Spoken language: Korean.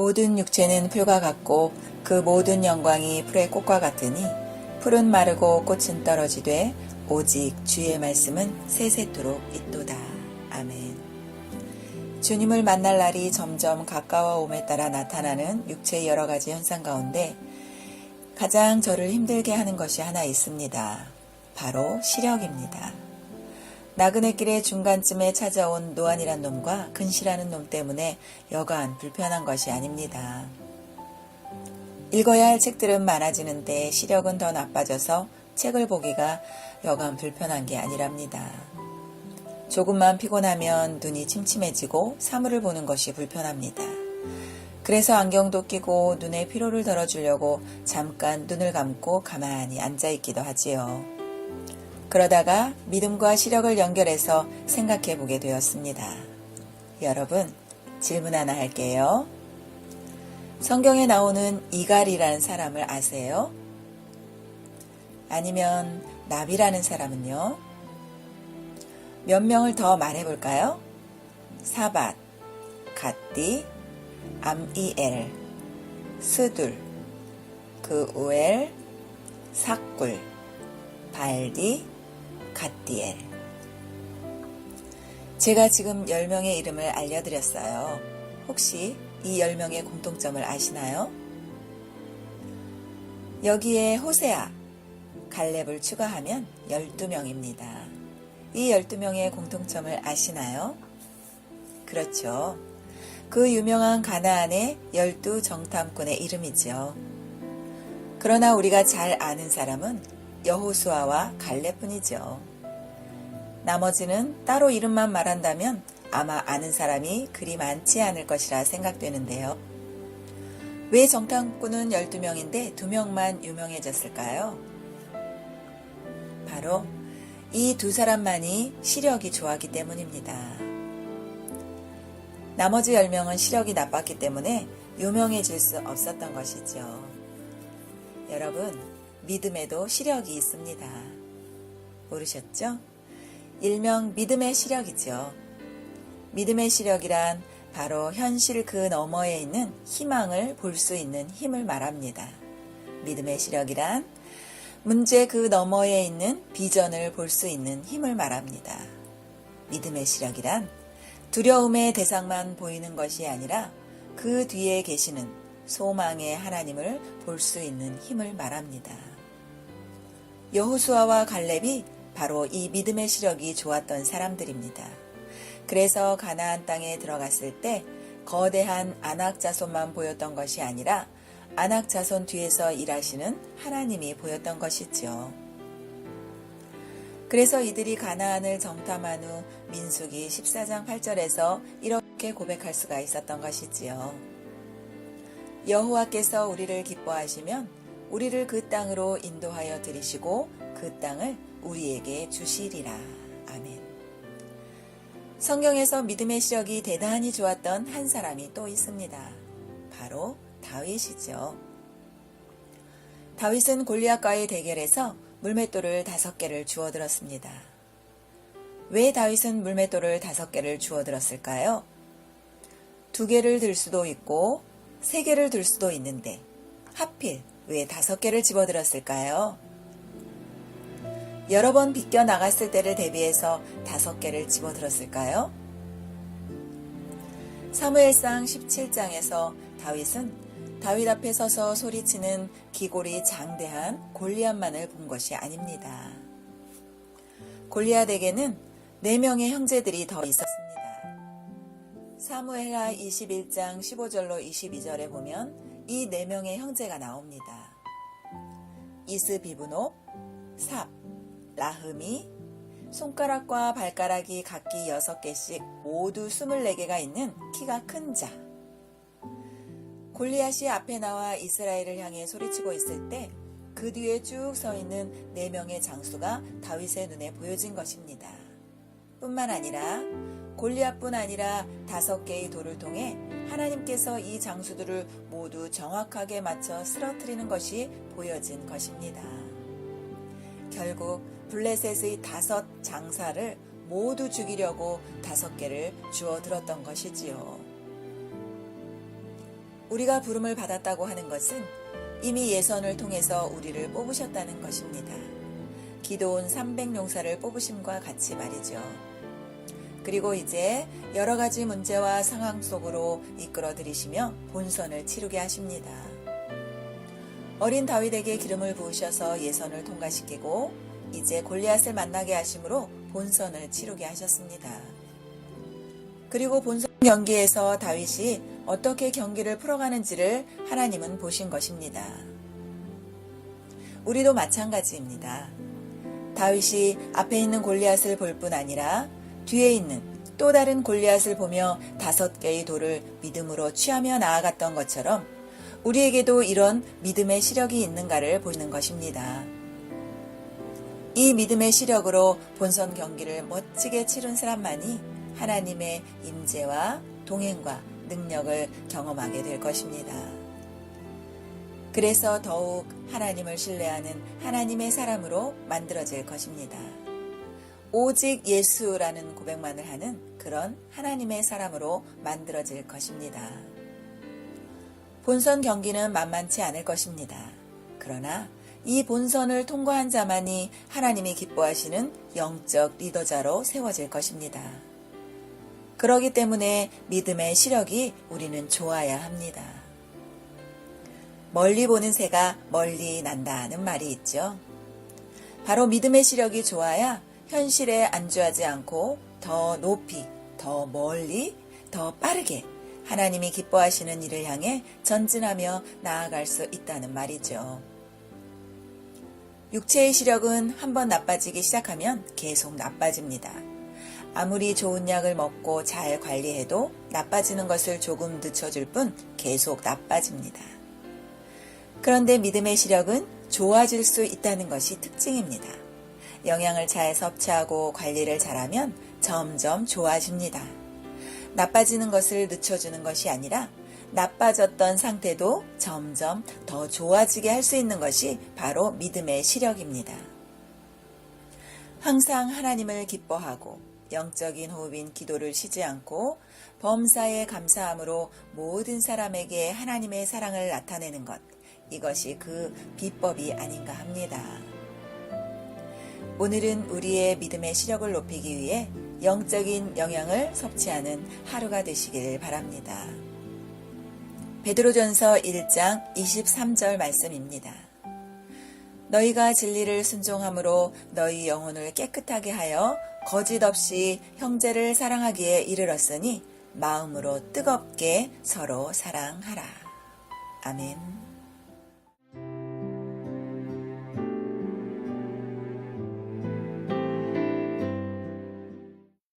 모든 육체는 풀과 같고 그 모든 영광이 풀의 꽃과 같으니 풀은 마르고 꽃은 떨어지되 오직 주의 말씀은 세세토록 있도다. 아멘. 주님을 만날 날이 점점 가까워 옴에 따라 나타나는 육체의 여러 가지 현상 가운데 가장 저를 힘들게 하는 것이 하나 있습니다. 바로 시력입니다. 나그네 길의 중간쯤에 찾아온 노안이란 놈과 근시라는 놈 때문에 여간 불편한 것이 아닙니다. 읽어야 할 책들은 많아지는데 시력은 더 나빠져서 책을 보기가 여간 불편한 게 아니랍니다. 조금만 피곤하면 눈이 침침해지고 사물을 보는 것이 불편합니다. 그래서 안경도 끼고 눈에 피로를 덜어주려고 잠깐 눈을 감고 가만히 앉아있기도 하지요. 그러다가 믿음과 시력을 연결해서 생각해 보게 되었습니다. 여러분, 질문 하나 할게요. 성경에 나오는 이갈이라는 사람을 아세요? 아니면 나비라는 사람은요? 몇 명을 더 말해볼까요? 사밧, 갓디, 암이엘, 스둘, 그우엘, 삭굴, 발디, 갓디엘. 제가 지금 10명의 이름을 알려드렸어요. 혹시 이 10명의 공통점을 아시나요? 여기에 호세아, 갈렙을 추가하면 12명입니다. 이 12명의 공통점을 아시나요? 그렇죠. 그 유명한 가나안의 열두 정탐꾼의 이름이죠. 그러나 우리가 잘 아는 사람은 여호수아와 갈렙뿐이죠. 나머지는 따로 이름만 말한다면 아마 아는 사람이 그리 많지 않을 것이라 생각되는데요. 왜 정탐꾼은 12명인데 2명만 유명해졌을까요? 바로 이 두 사람만이 시력이 좋았기 때문입니다. 나머지 10명은 시력이 나빴기 때문에 유명해질 수 없었던 것이죠. 여러분, 믿음에도 시력이 있습니다. 모르셨죠? 일명 믿음의 시력이죠. 믿음의 시력이란 바로 현실 그 너머에 있는 희망을 볼 수 있는 힘을 말합니다. 믿음의 시력이란 문제 그 너머에 있는 비전을 볼 수 있는 힘을 말합니다. 믿음의 시력이란 두려움의 대상만 보이는 것이 아니라 그 뒤에 계시는 소망의 하나님을 볼 수 있는 힘을 말합니다. 여호수아와 갈렙이 바로 이 믿음의 시력이 좋았던 사람들입니다. 그래서 가나안 땅에 들어갔을 때 거대한 안악 자손만 보였던 것이 아니라 안악 자손 뒤에서 일하시는 하나님이 보였던 것이지요. 그래서 이들이 가나안을 정탐한 후 민수기 14장 8절에서 이렇게 고백할 수가 있었던 것이지요. 여호와께서 우리를 기뻐하시면 우리를 그 땅으로 인도하여 들이시고 그 땅을 우리에게 주시리라. 아멘. 성경에서 믿음의 시력이 대단히 좋았던 한 사람이 또 있습니다. 바로 다윗이죠. 다윗은 골리앗과의 대결에서 물맷돌을 다섯 개를 주워들었습니다. 왜 다윗은 물맷돌을 다섯 개를 주워들었을까요? 두 개를 들 수도 있고 세 개를 들 수도 있는데 하필 왜 다섯 개를 집어들었을까요? 여러 번 비껴 나갔을 때를 대비해서 다섯 개를 집어들었을까요? 사무엘상 17장에서 다윗은 다윗 앞에 서서 소리치는 기골이 장대한 골리앗만을 본 것이 아닙니다. 골리앗에게는 네 명의 형제들이 더 있었습니다. 사무엘하 21장 15절로 22절에 보면 이 네 명의 형제가 나옵니다. 이스비브노, 삽, 라흠이, 손가락과 발가락이 각기 6개씩 모두 24개가 있는 키가 큰 자. 골리앗이 앞에 나와 이스라엘을 향해 소리치고 있을 때 그 뒤에 쭉 서 있는 네 명의 장수가 다윗의 눈에 보여진 것입니다. 뿐만 아니라 골리앗뿐 아니라 다섯 개의 돌을 통해 하나님께서 이 장수들을 모두 정확하게 맞춰 쓰러뜨리는 것이 보여진 것입니다. 결국 블레셋의 다섯 장사를 모두 죽이려고 다섯 개를 주워 들었던 것이지요. 우리가 부름을 받았다고 하는 것은 이미 예선을 통해서 우리를 뽑으셨다는 것입니다. 기도온 300용사를 뽑으심과 같이 말이죠. 그리고 이제 여러 가지 문제와 상황 속으로 이끌어 들이시며 본선을 치르게 하십니다. 어린 다윗에게 기름을 부으셔서 예선을 통과시키고 이제 골리앗을 만나게 하심으로 본선을 치르게 하셨습니다. 그리고 본선 경기에서 다윗이 어떻게 경기를 풀어가는지를 하나님은 보신 것입니다. 우리도 마찬가지입니다. 다윗이 앞에 있는 골리앗을 볼 뿐 아니라 뒤에 있는 또 다른 골리앗을 보며 다섯 개의 돌을 믿음으로 취하며 나아갔던 것처럼 우리에게도 이런 믿음의 시력이 있는가를 보는 것입니다. 이 믿음의 시력으로 본선 경기를 멋지게 치른 사람만이 하나님의 임재와 동행과 능력을 경험하게 될 것입니다. 그래서 더욱 하나님을 신뢰하는 하나님의 사람으로 만들어질 것입니다. 오직 예수라는 고백만을 하는 그런 하나님의 사람으로 만들어질 것입니다. 본선 경기는 만만치 않을 것입니다. 그러나 이 본선을 통과한 자만이 하나님이 기뻐하시는 영적 리더자로 세워질 것입니다. 그러기 때문에 믿음의 시력이 우리는 좋아야 합니다. 멀리 보는 새가 멀리 난다는 말이 있죠. 바로 믿음의 시력이 좋아야 현실에 안주하지 않고 더 높이, 더 멀리, 더 빠르게 하나님이 기뻐하시는 일을 향해 전진하며 나아갈 수 있다는 말이죠. 육체의 시력은 한번 나빠지기 시작하면 계속 나빠집니다. 아무리 좋은 약을 먹고 잘 관리해도 나빠지는 것을 조금 늦춰줄 뿐 계속 나빠집니다. 그런데 믿음의 시력은 좋아질 수 있다는 것이 특징입니다. 영양을 잘 섭취하고 관리를 잘하면 점점 좋아집니다. 나빠지는 것을 늦춰주는 것이 아니라 나빠졌던 상태도 점점 더 좋아지게 할 수 있는 것이 바로 믿음의 시력입니다. 항상 하나님을 기뻐하고 영적인 호흡인 기도를 쉬지 않고 범사에 감사함으로 모든 사람에게 하나님의 사랑을 나타내는 것, 이것이 그 비법이 아닌가 합니다. 오늘은 우리의 믿음의 시력을 높이기 위해 영적인 영향을 섭취하는 하루가 되시길 바랍니다. 베드로전서 1장 23절 말씀입니다. 너희가 진리를 순종함으로 너희 영혼을 깨끗하게 하여 거짓 없이 형제를 사랑하기에 이르렀으니 마음으로 뜨겁게 서로 사랑하라. 아멘.